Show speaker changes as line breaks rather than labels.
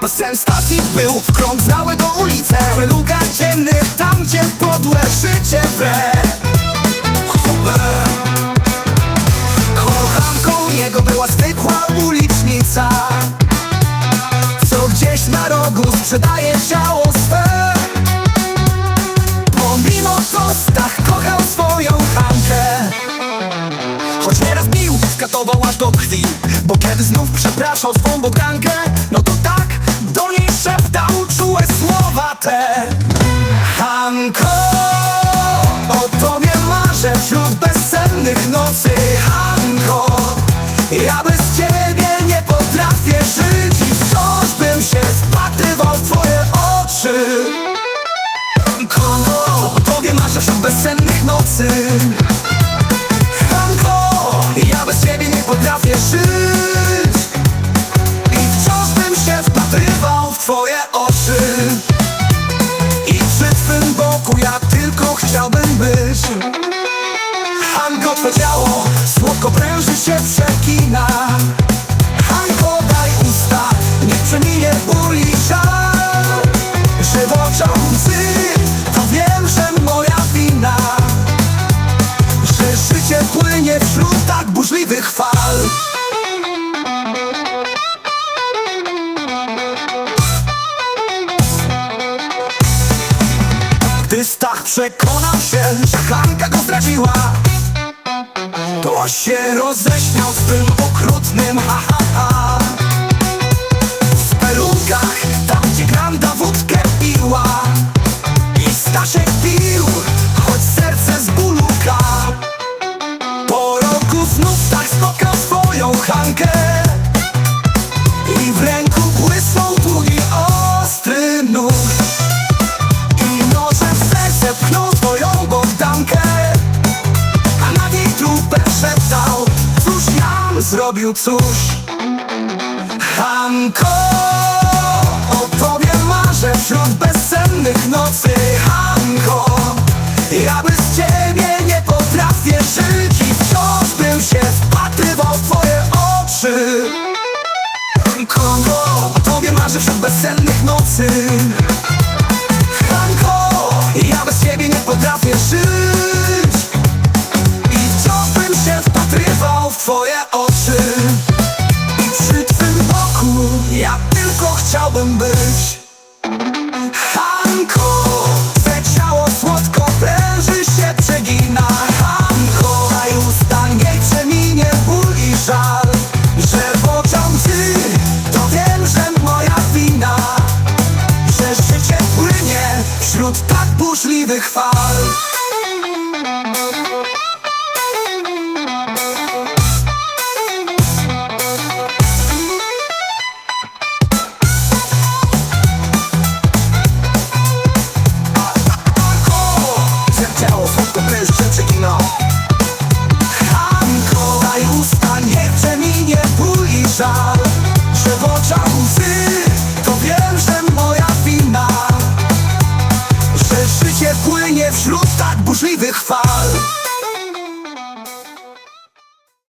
Basen stacji był w krąg znały do ulice W lukach ciemnych, tam gdzie podłe życie wre Kochanką jego była zwykła ulicznica. Co gdzieś na rogu sprzedaje ciało swe. Pomimo to Stach kochał swoją Hankę Choć nieraz bił, skatował aż do krwi Bo kiedy znów przepraszał swą bogrankę No to tak do niej szeptał czułe słowa te. Hanko, o tobie marzę wśród bezsennych nocy. Hanko, ja bez ciebie nie potrafię żyć I wciąż bym się wpatrywał w twoje oczy. Hanko, o tobie marzę wśród bezsennych nocy być. Hanko, twe ciało słodko pręży się przekina. Hanko, daj usta, niech przeminie ból i żal. Łzy, to wiem, że moja wina. Że życie płynie wśród tak burzliwych fal przekonał się, że Hanka go zdradziła. To się roześmiał swym okrutnym ha ha ha zrobił cóż? Hanko O tobie marzę wśród bezsennych nocy Hanko Ja bez ciebie nie potrafię żyć I wciąż bym się wpatrywał w twoje oczy. Hanko O tobie marzę wśród bezsennych nocy chciałbym być. Hanko, twe ciało słodko pręży się przegina. Hanko, daj usta, niech przeminie ból i żal. Że oczach łzy, to wiem, że moja wina. Że życie płynie wśród tak burzliwych fal burzliwych fal